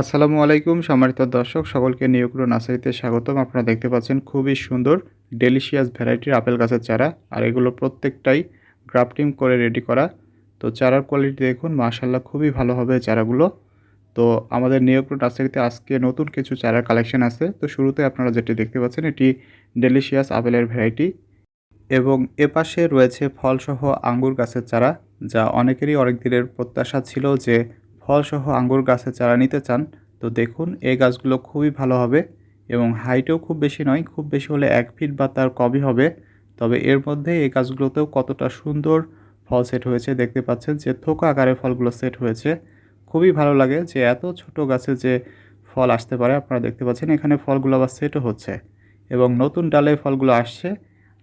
আসসালামু আলাইকুম, সম্মানিত দর্শক, সকলকে নিয়োগ্র নার্সারিতে স্বাগতম। আপনারা দেখতে পাচ্ছেন খুবই সুন্দর ডেলিশিয়াস ভ্যারাইটির আপেল গাছের চারা, আর এগুলো প্রত্যেকটাই গ্রাফটিং করে রেডি করা। তো চারার কোয়ালিটি দেখুন মাশাল্লাহ খুবই ভালো হবে চারাগুলো। তো আমাদের নিয়োগ্র নার্সারিতে আজকে নতুন কিছু চারার কালেকশন আছে। তো শুরুতে আপনারা যেটি দেখতে পাচ্ছেন, এটি ডেলিশিয়াস আপেলের ভ্যারাইটি এবং এপাশে রয়েছে ফলসহ আঙ্গুর গাছের চারা, যা অনেকেরই অনেক দিনের প্রত্যাশা ছিল যে ফলসহ আঙ্গুর গাছের চারা নিতে চান, তো দেখুন এই গাছগুলো খুবই ভালো হবে এবং হাইটেও খুব বেশি নয়, খুব বেশি হলে এক ফিট বা তার কমই হবে। তবে এর মধ্যে এই গাছগুলোতেও কতটা সুন্দর ফল সেট হয়েছে দেখতে পাচ্ছেন, যে থোকা আকারে ফলগুলো সেট হয়েছে। খুবই ভালো লাগে যে এত ছোট গাছে যে ফল আসতে পারে, আপনারা দেখতে পাচ্ছেন এখানে ফলগুলো আবার সেটও হচ্ছে এবং নতুন ডালে ফলগুলো আসছে।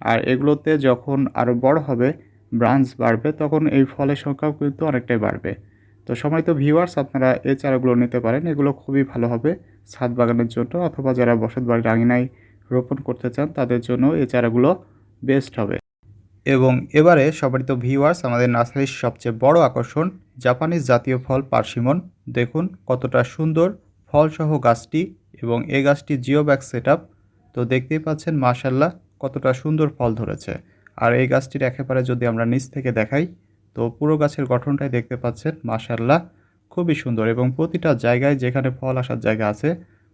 আর এগুলোতে যখন আরও বড় হবে, ব্রাঞ্চ বাড়বে, তখন এই ফলের সংখ্যাও কিন্তু অনেকটাই বাড়বে। তো সময় তো ভিউয়ার্স আপনারা এই চারাগুলো নিতে পারেন। এগুলো খুবই ভালো হবে ছাদ বাগানের জন্য, অথবা যারা বসত বাড়ির আঙিনায় রোপণ করতে চান, তাদের জন্য এই চারাগুলো বেস্ট হবে। এবং এবারে সবারই তো ভিউয়ার্স আমাদের নার্সারির সবচেয়ে বড় আকর্ষণ, জাপানিজ জাতীয় ফল পার্সিমন। দেখুন কতটা সুন্দর ফলসহ গাছটি এবং এই গাছটি জিও ব্যাগ সেট তো দেখতেই পাচ্ছেন মাশাল্লাহ কতটা সুন্দর ফল ধরেছে। আর এই গাছটির একেবারে যদি আমরা নিচ থেকে দেখাই তো পুরো গাছের গঠনটাই দেখতে পাচ্ছেন মাশাল্লাহ খুবই সুন্দর এবং প্রতিটা জায়গায় যেখানে ফল আসার জায়গা আছে,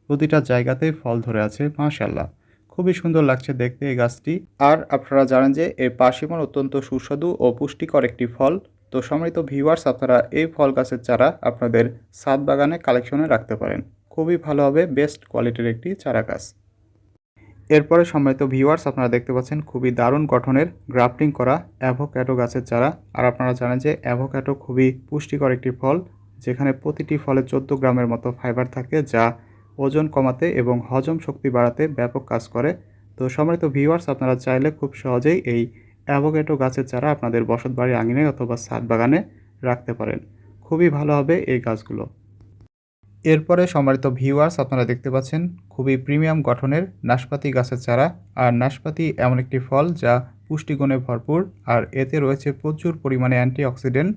প্রতিটা জায়গাতেই ফল ধরে আছে মাশাল্লাহ খুবই সুন্দর লাগছে দেখতে এই গাছটি। আর আপনারা জানেন যে এই পার্সিমন অত্যন্ত সুস্বাদু ও পুষ্টিকর একটি ফল। তো সম্মানিত ভিউয়ার্স, আপনারা এই ফল গাছের চারা আপনাদের ছাদ বাগানে কালেকশনে রাখতে পারেন। খুবই ভালো হবে, বেস্ট কোয়ালিটির একটি চারা গাছ। এরপরে সম্মানিত ভিউয়ার্স আপনারা দেখতে পাচ্ছেন খুবই দারুণ গঠনের গ্রাফটিং করা অ্যাভোক্যাটো গাছের চারা। আর আপনারা জানেন যে অ্যাভোক্যাটো খুবই পুষ্টিকর একটি ফল, যেখানে প্রতিটি ফলে চোদ্দ গ্রামের মতো ফাইবার থাকে, যা ওজন কমাতে এবং হজম শক্তি বাড়াতে ব্যাপক কাজ করে। তো সম্মানিত ভিউয়ার্স আপনারা চাইলে খুব সহজেই এই অ্যাভোক্যাটো গাছের চারা আপনাদের বসত বাড়ির আঙিনায় অথবা ছাদ বাগানে রাখতে পারেন। খুবই ভালো হবে এই গাছগুলো। এরপরে সম্মানিত ভিউয়ার্স আপনারা দেখতে পাচ্ছেন, খুবই প্রিমিয়াম গঠনের নাশপাতি গাছের চারা। আর নাশপাতি এমন একটি ফল যা পুষ্টিগুণে ভরপুর, আর এতে রয়েছে প্রচুর পরিমাণে অ্যান্টিঅক্সিডেন্ট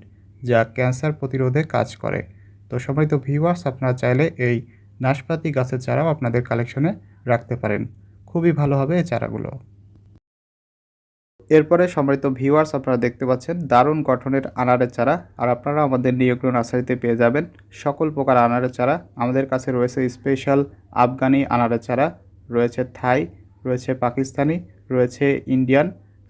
যা ক্যান্সার প্রতিরোধে কাজ করে। তো সম্মানিত ভিউয়ার্স আপনারা চাইলে এই নাশপাতি গাছের চারাও আপনাদের কালেকশনে রাখতে পারেন। খুবই ভালো হবে এই চারাগুলো। এরপরে সম্মানিত ভিউয়ার্স আপনারা দেখতে পাচ্ছেন দারুণ গঠনের আনারের চারা, আর আপনারা আমাদের নিয়োগ্র নার্সারিতে পেয়ে যাবেন। সকল প্রকার আনারের চারা আমাদের কাছে রয়েছে স্পেশাল আফগানি আনারের চারা, রয়েছে থাই, রয়েছে পাকিস্তানি, রয়েছে ইন্ডিয়ান,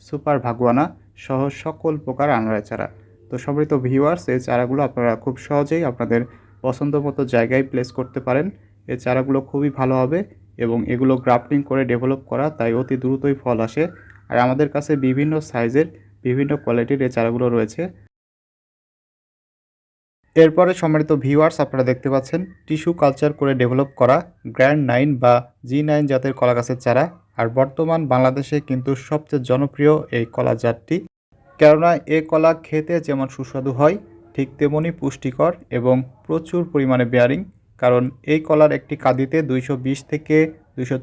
সুপার ভাগুয়ানা সহ সকল প্রকার আনারের চারা। তো সম্মানিত ভিউয়ার্স এই চারাগুলো আপনারা খুব সহজেই আপনাদের পছন্দ মতো জায়গায় প্লেস করতে পারেন। এই চারাগুলো খুবই ভালো হবে এবং এগুলো গ্রাফটিং করে ডেভেলপ করা, তাই অতি দ্রুতই ফল আসে। আর আমাদের কাছে বিভিন্ন সাইজের বিভিন্ন কোয়ালিটির এই চারাগুলো রয়েছে। এরপরে সম্মানিত ভিউয়ার্স, আপনারা দেখতে পাচ্ছেন, টিস্যু কালচার করে ডেভেলপ করা গ্র্যান্ড নাইন বা জি নাইন জাতের কলা গাছের চারা। আর বর্তমান বাংলাদেশে কিন্তু সবচেয়ে জনপ্রিয় এই কলা জাতটি। কেননা এ কলা খেতে যেমন সুস্বাদু হয়, ঠিক তেমনই পুষ্টিকর এবং প্রচুর পরিমাণে বেয়ারিং কারণ এই কলার একটি কাদিতে দুইশো বিশ থেকে দুইশো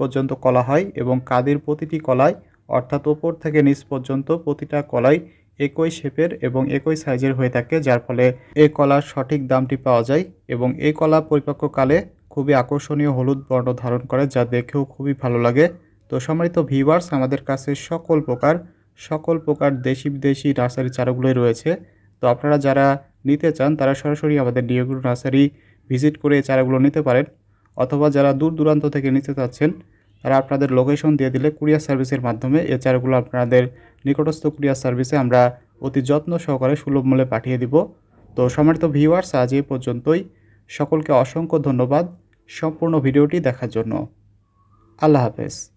পর্যন্ত কলা হয় এবং কাদির প্রতিটি কলায় অর্থাৎ ওপর থেকে নিচ পর্যন্ত প্রতিটা কলাই একই শেপের এবং একই সাইজের হয়ে থাকে, যার ফলে এই কলার সঠিক দামটি পাওয়া যায় এবং এই কলা পরিপক্ককালে খুবই আকর্ষণীয় হলুদ বর্ণ ধারণ করে, যা দেখেও খুবই ভালো লাগে। তো সম্মানিত ভিউয়ার্স আমাদের কাছে সকল প্রকার সকল প্রকার দেশি বিদেশি নার্সারি চারাগুলোই রয়েছে। তো আপনারা যারা নিতে চান, তারা সরাসরি আমাদের ডিওগ্রো নার্সারি ভিজিট করে এই চারাগুলো নিতে পারেন, অথবা যারা দূর দূরান্ত থেকে নিতে চাচ্ছেন তারা আপনাদের লোকেশন দিয়ে দিলে কুরিয়ার সার্ভিসের মাধ্যমে এ চারাগুলো আপনাদের নিকটস্থ কুরিয়ার সার্ভিসে আমরা অতি যত্ন সহকারে সুলভ মূল্যে পাঠিয়ে দিব। তো সম্মানিত ভিউয়ার্স আজ এই পর্যন্তই। সকলকে অসংখ্য ধন্যবাদ সম্পূর্ণ ভিডিওটি দেখার জন্য। আল্লাহ হাফেজ।